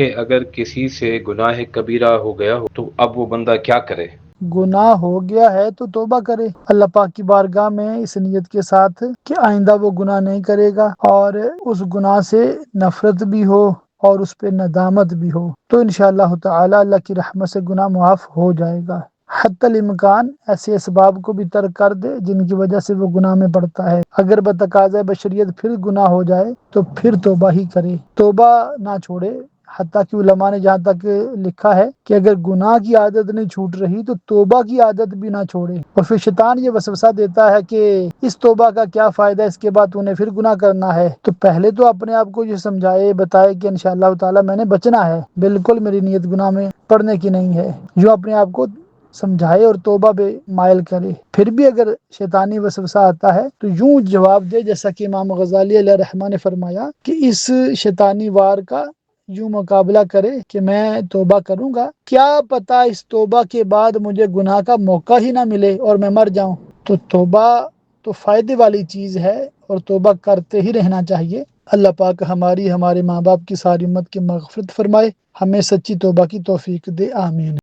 کہ اگر کسی سے گناہ کبیرہ ہو گیا ہو تو اب وہ بندہ کیا کرے؟ گناہ ہو گیا ہے تو توبہ کرے۔ اللہ پاک کی بارگاہ میں اس نیت کے ساتھ کہ آئندہ وہ گناہ نہیں کرے گا اور اس گناہ سے نفرت بھی ہو اور اس پہ ندامت بھی ہو۔ تو انشاءاللہ تعالی اللہ کی رحمت سے گناہ معاف ہو جائے گا۔ حتی الامکان ایسے اسباب کو بھی ترک کر دے جن کی وجہ سے وہ گناہ میں پڑتا ہے۔ اگر بتقاض بشریت پھر گناہ ہو جائے تو پھر توبہ ہی کرے۔ توبہ نہ چھوڑے۔ حتیٰ کہ علماء نے جہاں تک لکھا ہے کہ اگر گناہ کی عادت نہیں چھوٹ رہی تو توبہ کی عادت بھی نہ چھوڑے۔ اور پھر شیطان یہ وسوسہ دیتا ہے کہ اس توبہ کا کیا فائدہ اس کے بعد انہیں پھر گناہ کرنا ہے۔ تو پہلے تو اپنے آپ کو یہ سمجھائے، بتائے کہ انشاءاللہ تعالی میں نے بچنا ہے۔ بالکل میری نیت گناہ میں پڑنے کی نہیں ہے۔ جو اپنے آپ کو سمجھائے اور توبہ بے مائل کرے۔ پھر بھی اگر شیطانی وسوسہ آتا ہے تو یوں جواب دے، جیسا کہ امام غزالی علیہ رحمٰ نے فرمایا کہ اس شیطانی وار کا یوں مقابلہ کرے کہ میں توبہ کروں گا، کیا پتا اس توبہ کے بعد مجھے گناہ کا موقع ہی نہ ملے اور میں مر جاؤں؟ تو توبہ تو فائدے والی چیز ہے اور توبہ کرتے ہی رہنا چاہیے۔ اللہ پاک ہماری، ہمارے ماں باپ کی ساری امت کی مغفرت فرمائے۔ ہمیں سچی توبہ کی توفیق دے، آمین۔